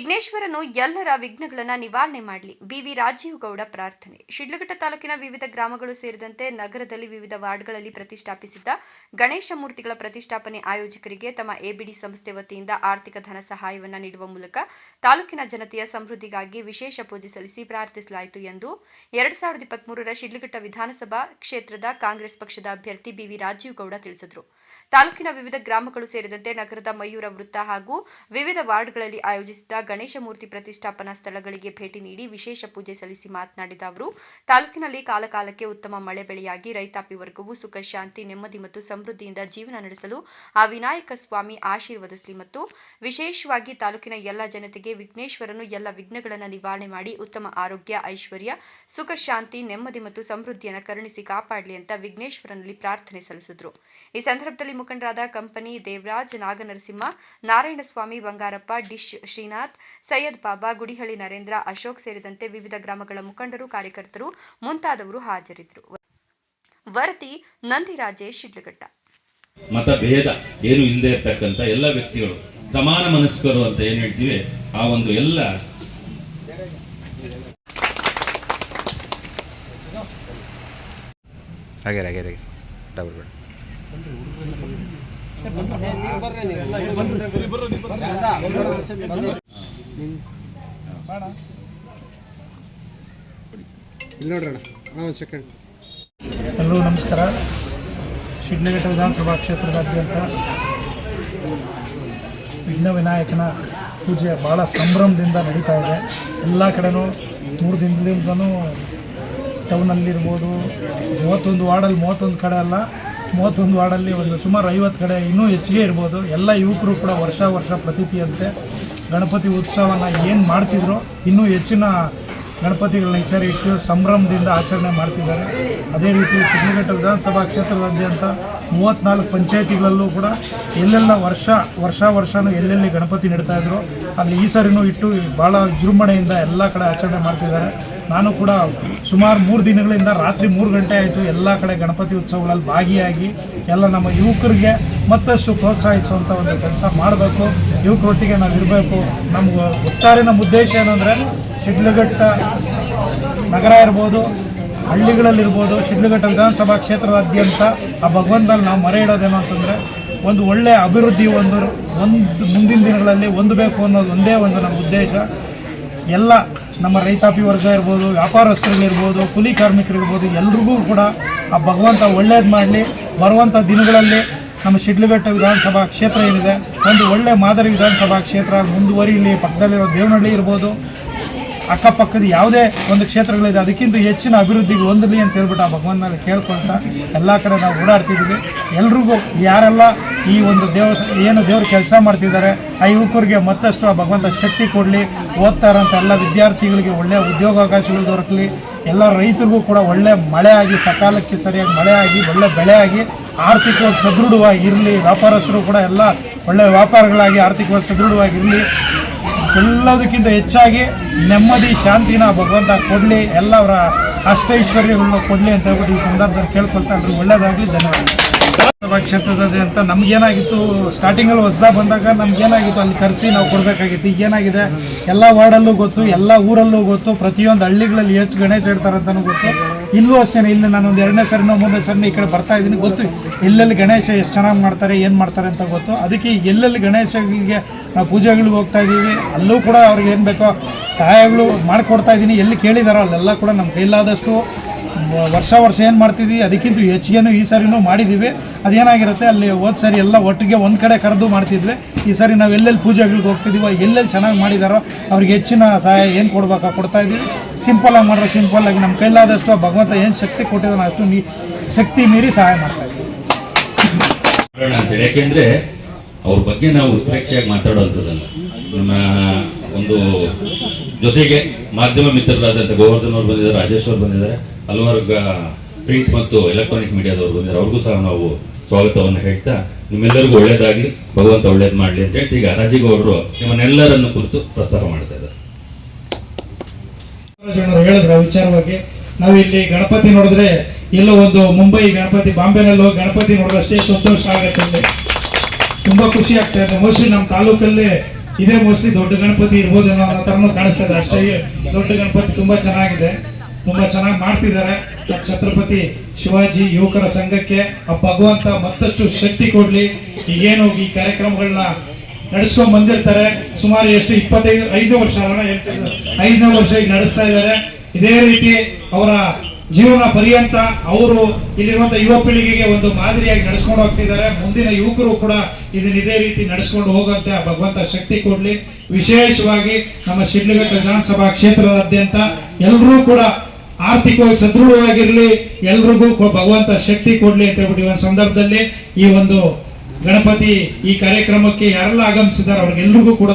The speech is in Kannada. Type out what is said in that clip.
ವಿಘ್ನೇಶ್ವರನು ಎಲ್ಲರ ವಿಘ್ನಗಳನ್ನು ನಿವಾರಣೆ ಮಾಡಲಿ. ಬಿವಿ ರಾಜೀವ್ ಗೌಡ ಪ್ರಾರ್ಥನೆ. ಶಿಡ್ಲಘಟ್ಟ ತಾಲೂಕಿನ ವಿವಿಧ ಗ್ರಾಮಗಳು ಸೇರಿದಂತೆ ನಗರದಲ್ಲಿ ವಿವಿಧ ವಾರ್ಡ್ಗಳಲ್ಲಿ ಪ್ರತಿಷ್ಠಾಪಿಸಿದ್ದ ಗಣೇಶ ಮೂರ್ತಿಗಳ ಪ್ರತಿಷ್ಠಾಪನೆ ಆಯೋಜಕರಿಗೆ ತಮ್ಮ ಎಬಿಡಿ ಸಂಸ್ಥೆ ವತಿಯಿಂದ ಆರ್ಥಿಕ ಧನ ಸಹಾಯವನ್ನು ನೀಡುವ ಮೂಲಕ ತಾಲೂಕಿನ ಜನತೆಯ ಸಮೃದ್ಧಿಗಾಗಿ ವಿಶೇಷ ಪೂಜೆ ಸಲ್ಲಿಸಿ ಪ್ರಾರ್ಥಿಸಲಾಯಿತು ಎಂದು ಎರಡ್ ಸಾವಿರದ ಇಪ್ಪತ್ಮೂರರ ಶಿಡ್ಲಘಟ್ಟ ವಿಧಾನಸಭಾ ಕ್ಷೇತ್ರದ ಕಾಂಗ್ರೆಸ್ ಪಕ್ಷದ ಅಭ್ಯರ್ಥಿ ಬಿವಿ ರಾಜೀವ್ ಗೌಡ ತಿಳಿಸಿದರು. ತಾಲೂಕಿನ ವಿವಿಧ ಗ್ರಾಮಗಳು ಸೇರಿದಂತೆ ನಗರದ ಮಯೂರ ವೃತ್ತ ಹಾಗೂ ವಿವಿಧ ವಾರ್ಡ್ಗಳಲ್ಲಿ ಆಯೋಜಿಸಿದ್ದ ಗಣೇಶ ಮೂರ್ತಿ ಪ್ರತಿಷ್ಠಾಪನಾ ಸ್ಥಳಗಳಿಗೆ ಭೇಟಿ ನೀಡಿ ವಿಶೇಷ ಪೂಜೆ ಸಲ್ಲಿಸಿ ಮಾತನಾಡಿದ ಅವರು, ತಾಲೂಕಿನಲ್ಲಿ ಕಾಲಕಾಲಕ್ಕೆ ಉತ್ತಮ ಮಳೆ ಬೆಳೆಯಾಗಿ ರೈತಾಪಿ ವರ್ಗವು ಸುಖ, ಶಾಂತಿ, ನೆಮ್ಮದಿ ಮತ್ತು ಸಮೃದ್ಧಿಯಿಂದ ಜೀವನ ನಡೆಸಲು ಆ ವಿನಾಯಕ ಸ್ವಾಮಿ ಆಶೀರ್ವದಿಸಲಿ ಮತ್ತು ವಿಶೇಷವಾಗಿ ತಾಲೂಕಿನ ಎಲ್ಲ ಜನತೆಗೆ ವಿಘ್ನೇಶ್ವರನು ಎಲ್ಲ ವಿಘ್ನಗಳನ್ನು ನಿವಾರಣೆ ಮಾಡಿ ಉತ್ತಮ ಆರೋಗ್ಯ, ಐಶ್ವರ್ಯ, ಸುಖ, ಶಾಂತಿ, ನೆಮ್ಮದಿ ಮತ್ತು ಸಮೃದ್ಧಿಯನ್ನು ಕರುಣಿಸಿ ಕಾಪಾಡಲಿ ಅಂತ ವಿಘ್ನೇಶ್ವರನಲ್ಲಿ ಪ್ರಾರ್ಥನೆ ಸಲ್ಲಿಸಿದರು. ಈ ಸಂದರ್ಭದಲ್ಲಿ ಮುಖಂಡರಾದ ಕಂಪನಿ ದೇವರಾಜ್ ನಾಗನರಸಿಂಹ, ನಾರಾಯಣಸ್ವಾಮಿ ಬಂಗಾರಪ್ಪ ಡಿಶ್ ಶ್ರೀನಾಥ್ ಸೈಯದ್ ಬಾಬಾ ಗುಡಿಹಳ್ಳಿ ನರೇಂದ್ರ ಅಶೋಕ್ ಸೇರಿದಂತೆ ವಿವಿಧ ಗ್ರಾಮಗಳ ಮುಖಂಡರು ಕಾರ್ಯಕರ್ತರು ಮುಂತಾದವರು ಹಾಜರಿದ್ದರು. ವರದಿ ನಂದಿರಾಜೇಶ್ ಶಿಡ್ಲಘಟ್ಟ. ಮತಭೇದ ಏನು ಇಲ್ಲದೆ ಇರ್ತಕ್ಕಂಥ ಎಲ್ಲ ವ್ಯಕ್ತಿಗಳು ಸಮಾನ ಮನಸ್ಕರು ಅಂತ ಏನು ಹೇಳ್ತೀವಿ? ಆ ಒಂದು ಎಲ್ಲ ಹಾಗೆ ಹಾಗೆ ಹಾಗೆ. ಡಬಲ್ ಬೇಡ ಇಲ್ಲಿ ನೋಡ್ರಣ ಒಂದು ಸೆಕೆಂಡ್ ಎಲ್ಲರೂ ನಮಸ್ಕಾರ. ಶಿಡ್ನಘಟ್ಟ ವಿಧಾನಸಭಾ ಕ್ಷೇತ್ರದಾದ್ಯಂತ ವಿಘ್ನ ವಿನಾಯಕನ ಪೂಜೆ ಭಾಳ ಸಂಭ್ರಮದಿಂದ ನಡೀತಾ ಇದೆ. ಎಲ್ಲ ಕಡೆನೂ ಮೂರು ದಿನದಿಂದನೂ ಟೌನಲ್ಲಿರ್ಬೋದು ಮೂವತ್ತೊಂದು ವಾರ್ಡಲ್ಲಿ ಮೂವತ್ತೊಂದು ಕಡೆ ಅಲ್ಲ ಮೂವತ್ತೊಂದು ವಾರ್ಡಲ್ಲಿ ಒಂದು ಸುಮಾರು ಐವತ್ತು ಕಡೆ ಇನ್ನೂ ಹೆಚ್ಚಿಗೆ ಇರ್ಬೋದು. ಎಲ್ಲ ಯುವಕರು ಕೂಡ ವರ್ಷ ವರ್ಷ ಪ್ರತೀತಿಯಂತೆ ಗಣಪತಿ ಉತ್ಸವನ ಏನು ಮಾಡ್ತಿದ್ರು, ಇನ್ನೂ ಹೆಚ್ಚಿನ ಗಣಪತಿಗಳನ್ನ ಈ ಸಾರಿ ಇಟ್ಟು ಸಂಭ್ರಮದಿಂದ ಆಚರಣೆ ಮಾಡ್ತಿದ್ದಾರೆ. ಅದೇ ರೀತಿ ಶಿಡ್ಲಘಟ್ಟ ವಿಧಾನಸಭಾ ಕ್ಷೇತ್ರದಾದ್ಯಂತ ಮೂವತ್ತ್ನಾಲ್ಕು ಪಂಚಾಯತಿಗಳಲ್ಲೂ ಕೂಡ ಎಲ್ಲೆಲ್ಲ ವರ್ಷ ವರ್ಷ ವರ್ಷವೂ ಎಲ್ಲೆಲ್ಲಿ ಗಣಪತಿ ಇದ್ರು ಅಲ್ಲಿ ಈ ಸಾರಿನೂ ಇಟ್ಟು ಭಾಳ ವಿಜೃಂಭಣೆಯಿಂದ ಎಲ್ಲ ಕಡೆ ಆಚರಣೆ ಮಾಡ್ತಿದ್ದಾರೆ. ನಾನು ಕೂಡ ಸುಮಾರು ಮೂರು ದಿನಗಳಿಂದ ರಾತ್ರಿ ಮೂರು ಗಂಟೆ ಆಯಿತು ಎಲ್ಲ ಕಡೆ ಗಣಪತಿ ಉತ್ಸವಗಳಲ್ಲಿ ಭಾಗಿಯಾಗಿ ಎಲ್ಲ ನಮ್ಮ ಯುವಕರಿಗೆ ಮತ್ತಷ್ಟು ಪ್ರೋತ್ಸಾಹಿಸುವಂಥ ಒಂದು ಕೆಲಸ ಮಾಡಬೇಕು. ಯುವಕರೊಟ್ಟಿಗೆ ನಾವು ಇರಬೇಕು ನಮ್ಗೆ ಒಟ್ಟಾರೆ ಉದ್ದೇಶ ಏನು ಅಂದರೆ ಶಿಡ್ಲಘಟ್ಟ ನಗರ ಇರ್ಬೋದು, ಹಳ್ಳಿಗಳಲ್ಲಿರ್ಬೋದು, ಶಿಡ್ಲಘಟ್ಟ ವಿಧಾನಸಭಾ ಕ್ಷೇತ್ರದಾದ್ಯಂತ ಆ ಭಗವಂತನಲ್ಲಿ ನಾವು ಮರೆ ಇಡೋದೇನು ಅಂತಂದರೆ ಒಂದು ಒಳ್ಳೆಯ ಅಭಿವೃದ್ಧಿ ಒಂದು ಒಂದು ಮುಂದಿನ ದಿನಗಳಲ್ಲಿ ಹೊಂದಬೇಕು ಅನ್ನೋದು ಒಂದೇ ಒಂದು ನಮ್ಮ ಉದ್ದೇಶ. ಎಲ್ಲ ನಮ್ಮ ರೈತಾಪಿ ವರ್ಗ ಇರ್ಬೋದು, ವ್ಯಾಪಾರಸ್ಥರಿಗಿರ್ಬೋದು, ಕೂಲಿ ಕಾರ್ಮಿಕರಿರ್ಬೋದು ಎಲ್ರಿಗೂ ಕೂಡ ಆ ಭಗವಂತ ಒಳ್ಳೇದು ಮಾಡಲಿ. ಬರುವಂಥ ದಿನಗಳಲ್ಲಿ ನಮ್ಮ ಶಿಡ್ಲಘಟ್ಟ ವಿಧಾನಸಭಾ ಕ್ಷೇತ್ರ ಏನಿದೆ, ಒಂದು ಒಳ್ಳೆ ಮಾದರಿ ವಿಧಾನಸಭಾ ಕ್ಷೇತ್ರ ಮುಂದುವರಿಲಿ, ಪಕ್ಕದಲ್ಲಿರೋ ದೇವನಹಳ್ಳಿ ಇರ್ಬೋದು ಅಕ್ಕಪಕ್ಕದ ಯಾವುದೇ ಒಂದು ಕ್ಷೇತ್ರಗಳಿದೆ, ಅದಕ್ಕಿಂತ ಹೆಚ್ಚಿನ ಅಭಿವೃದ್ಧಿಗೆ ಹೊಂದಲಿ ಅಂತ ಹೇಳ್ಬಿಟ್ಟು ಆ ಭಗವಂತನಲ್ಲಿ ಕೇಳ್ಕೊಳ್ತಾ ಎಲ್ಲ ಕಡೆ ನಾವು ಓಡಾಡ್ತಿದ್ದೀವಿ. ಎಲ್ರಿಗೂ ಯಾರೆಲ್ಲ ಈ ಒಂದು ದೇವ ಏನು ದೇವರು ಕೆಲಸ ಮಾಡ್ತಿದ್ದಾರೆ, ಆ ಯುವಕರಿಗೆ ಮತ್ತಷ್ಟು ಆ ಭಗವಂತ ಶಕ್ತಿ ಕೊಡಲಿ ಓದ್ತಾ ಇರೋಂಥ ಎಲ್ಲ ವಿದ್ಯಾರ್ಥಿಗಳಿಗೆ ಒಳ್ಳೆಯ ಉದ್ಯೋಗಾವಕಾಶಗಳು ದೊರಕಲಿ. ಎಲ್ಲ ರೈತರಿಗೂ ಕೂಡ ಒಳ್ಳೆ ಮಳೆ ಆಗಿ, ಸಕಾಲಕ್ಕೆ ಸರಿಯಾಗಿ ಮಳೆ ಆಗಿ, ಒಳ್ಳೆ ಬೆಳೆ ಆಗಿ, ಆರ್ಥಿಕವಾಗಿ ಸದೃಢವಾಗಿ ಇರಲಿ. ವ್ಯಾಪಾರಸ್ಥರು ಕೂಡ ಎಲ್ಲ ಒಳ್ಳೆಯ ವ್ಯಾಪಾರಗಳಾಗಿ ಆರ್ಥಿಕವಾಗಿ ಸದೃಢವಾಗಿರಲಿ ಎಲ್ಲದಕ್ಕಿಂತ ಹೆಚ್ಚಾಗಿ ನೆಮ್ಮದಿ, ಶಾಂತಿನ ಭಗವಂತ ಕೊಡಲಿ ಎಲ್ಲವರ ಅಷ್ಟೈಶ್ವರ್ಯಗಳನ್ನ ಕೊಡಲಿ ಅಂತ ಹೇಳ್ಬಿಟ್ಟು ಈ ಸಂದರ್ಭದಲ್ಲಿ ಕೇಳ್ಕೊಳ್ತಾ ಅಂದ್ರೆ ಒಳ್ಳೇದಾಗಲಿ ಧನ್ಯವಾದ ಲೋಕಸಭಾ ಕ್ಷೇತ್ರದಲ್ಲಿ ಅಂತ ನಮ್ಗೇನಾಗಿತ್ತು? ಸ್ಟಾರ್ಟಿಂಗಲ್ಲಿ ಹೊಸದಾಗ ಬಂದಾಗ ನಮ್ಗೇನಾಗಿತ್ತು? ಅಲ್ಲಿ ಕರೆಸಿ ನಾವು ಕೊಡಬೇಕಾಗಿತ್ತು. ಈಗ ಏನಾಗಿದೆ ಎಲ್ಲ ವಾರ್ಡಲ್ಲೂ ಗೊತ್ತು, ಎಲ್ಲ ಊರಲ್ಲೂ ಗೊತ್ತು, ಪ್ರತಿಯೊಂದು ಹಳ್ಳಿಗಳಲ್ಲಿ ಎಷ್ಟು ಗಣೇಶ ಇಡ್ತಾರೆ ಅಂತಲೂ ಗೊತ್ತು. ಇಲ್ಲೂ ಅಷ್ಟೇ ಇಲ್ಲಿ ನಾನು ಒಂದು ಎರಡನೇ ಸರಿನೋ ಮೂರನೇ ಸರಿನೋ ಈ ಕಡೆ ಬರ್ತಾ ಇದ್ದೀನಿ. ಗೊತ್ತು, ಎಲ್ಲೆಲ್ಲಿ ಗಣೇಶ ಎಷ್ಟು ಚೆನ್ನಾಗಿ ಮಾಡ್ತಾರೆ, ಏನು ಮಾಡ್ತಾರೆ ಅಂತ ಗೊತ್ತು. ಅದಕ್ಕೆ ಎಲ್ಲೆಲ್ಲಿ ಗಣೇಶಗಳಿಗೆ ನಾವು ಪೂಜೆಗಳಿಗೆ ಹೋಗ್ತಾ ಇದ್ದೀವಿ, ಅಲ್ಲೂ ಕೂಡ ಅವ್ರಿಗೆ ಏನು ಬೇಕೋ ಸಹಾಯಗಳು ಮಾಡಿಕೊಡ್ತಾ ಇದ್ದೀನಿ. ಎಲ್ಲಿ ಕೇಳಿದಾರೋ ಅಲ್ಲೆಲ್ಲ ಕೂಡ ನಮ್ಮ ಕೈಲಾದಷ್ಟು ವರ್ಷ ವರ್ಷ ಏನು ಮಾಡ್ತಿದ್ವಿ ಅದಕ್ಕಿಂತ ಹೆಚ್ಚಿಗೆನೂ ಈ ಸಾರಿನೂ ಮಾಡಿದ್ದೀವಿ ಅದೇನಾಗಿರುತ್ತೆ, ಅಲ್ಲಿ ಹೋದ ಸರಿ ಎಲ್ಲ ಒಟ್ಟಿಗೆ ಒಂದು ಕಡೆ ಕರೆದು ಮಾಡ್ತಿದ್ವಿ. ಈ ಸಾರಿ ನಾವು ಎಲ್ಲೆಲ್ಲಿ ಪೂಜೆಗಳಿಗೆ ಹೋಗ್ತಿದ್ದೀವೋ ಎಲ್ಲೆಲ್ಲಿ ಚೆನ್ನಾಗಿ ಮಾಡಿದಾರೋ, ಅವ್ರಿಗೆ ಹೆಚ್ಚಿನ ಸಹಾಯ ಏನು ಕೊಡ್ಬೇಕೋ ಕೊಡ್ತಾ ಇದ್ದೀವಿ. ಸಿಂಪಲ್ಲಾಗಿ ಮಾಡ್ರೆ ಸಿಂಪಲ್ಲಾಗಿ ನಮ್ಮ ಕೈಲಾದಷ್ಟು ಭಗವಂತ ಏನು ಶಕ್ತಿ ಕೊಟ್ಟಿದ್ದಾನೆ ಅಷ್ಟು ನೀ ಶಕ್ತಿ ಮೀರಿ ಸಹಾಯ ಮಾಡ್ತಾ ಇದ್ದೀವಿ. ಯಾಕೆಂದ್ರೆ ಅವ್ರ ಬಗ್ಗೆ ನಾವು ಉತ್ಪ್ರೇಕ್ಷೆಯಾಗಿ ಮಾತಾಡುವಂಥದ್ದಲ್ಲ ನಮ್ಮ ಒಂದು ಜೊತೆಗೆ ಮಾಧ್ಯಮ ಮಿತ್ರರಾದಂಥ ಗೋವರ್ಧನ್ ಅವರು ಬಂದಿದ್ದಾರೆ, ರಾಜೇಶ್ ಅವರು ಬಂದಿದ್ದಾರೆ, ಹಲವಾರು ಪ್ರಿಂಟ್ ಮತ್ತು ಎಲೆಕ್ಟ್ರಾನಿಕ್ ಮೀಡಿಯಾದವರು ಬಂದಿದ್ದಾರೆ. ಅವ್ರಿಗೂ ಸಹ ನಾವು ಸ್ವಾಗತವನ್ನು ಹೇಳ್ತಾ, ನಿಮ್ಮೆಲ್ಲರಿಗೂ ಒಳ್ಳೇದಾಗಲಿ, ಭಗವಂತ ಒಳ್ಳೇದು ಮಾಡಲಿ ಅಂತ ಹೇಳ್ತಾ ಈಗ ರಾಜೀಗೌಡರು ನಿಮ್ಮನ್ನೆಲ್ಲರನ್ನು ಕುರಿತು ಪ್ರಸ್ತಾಪ ಮಾಡ್ತಾ ಇದ್ದಾರೆ. ಹೇಳಿದ್ರು ವಿಚಾರವಾಗಿ ನಾವು ಇಲ್ಲಿ ಗಣಪತಿ ನೋಡಿದ್ರೆ ಎಲ್ಲೋ ಒಂದು ಮುಂಬೈ ಗಣಪತಿ, ಬಾಂಬೆನಲ್ಲಿ ಗಣಪತಿ ಅಷ್ಟೇ ಸಂತೋಷ ಆಗತ್ತೆ ತುಂಬಾ ಖುಷಿ ಆಗ್ತಾ ಇದೆ. ಮೋಸ್ಟ್ಲಿ ನಮ್ಮ ತಾಲೂಕಲ್ಲಿ ಇದೇ ಮೋಸ್ಟ್ಲಿ ದೊಡ್ಡ ಗಣಪತಿ ಇರ್ಬೋದೇನೋ ಅನ್ನೋ ತರನು ಕಾಣಿಸ್ತದೆ. ಅಷ್ಟೇ ದೊಡ್ಡ ಗಣಪತಿ ತುಂಬಾ ಚೆನ್ನಾಗಿದೆ. ತುಂಬಾ ಚೆನ್ನಾಗಿ ಮಾಡ್ತಿದ್ದಾರೆ. ಛತ್ರಪತಿ ಶಿವಾಜಿ ಯುವಕರ ಸಂಘಕ್ಕೆ ಆ ಭಗವಂತ ಮತ್ತಷ್ಟು ಶಕ್ತಿ ಕೊಡ್ಲಿ. ಈಗೇನು ಈ ಕಾರ್ಯಕ್ರಮಗಳನ್ನ ನಡೆಸ್ಕೊಂಡ್ ಬಂದಿರ್ತಾರೆ. ಸುಮಾರು ಎಷ್ಟು ಇಪ್ಪತ್ತೈದು, ಐದು ವರ್ಷ ಐದನೇ ವರ್ಷ ಈಗ ನಡೆಸ್ತಾ ಇದ್ದಾರೆ. ಇದೇ ರೀತಿ ಅವರ ಜೀವನ ಪರ್ಯಂತ ಅವರು ಇಲ್ಲಿರುವಂತ ಯುವ ಪೀಳಿಗೆಗೆ ಒಂದು ಮಾದರಿಯಾಗಿ ನಡೆಸ್ಕೊಂಡು ಹೋಗ್ತಿದ್ದಾರೆ. ಮುಂದಿನ ಯುವಕರು ಕೂಡ ಇದನ್ನ ಇದೇ ರೀತಿ ನಡೆಸ್ಕೊಂಡು ಹೋಗಂತೆ ಆ ಭಗವಂತ ಶಕ್ತಿ ಕೊಡ್ಲಿ. ವಿಶೇಷವಾಗಿ ನಮ್ಮ ಶಿಡ್ಲಘಟ್ಟ ವಿಧಾನಸಭಾ ಕ್ಷೇತ್ರದಾದ್ಯಂತ ಎಲ್ಲರೂ ಕೂಡ ಆರ್ಥಿಕವಾಗಿ ಸದೃಢವಾಗಿರ್ಲಿ, ಎಲ್ರಿಗೂ ಭಗವಂತ ಶಕ್ತಿ ಕೊಡ್ಲಿ ಅಂತ ಹೇಳ್ಬಿಟ್ಟು ಈ ಸಂದರ್ಭದಲ್ಲಿ ಈ ಒಂದು ಗಣಪತಿ ಈ ಕಾರ್ಯಕ್ರಮಕ್ಕೆ ಯಾರೆಲ್ಲ ಆಗಮಿಸಿದ್ದಾರೆ, ಅವ್ರಿಗೆಲ್ರಿಗೂ ಕೂಡ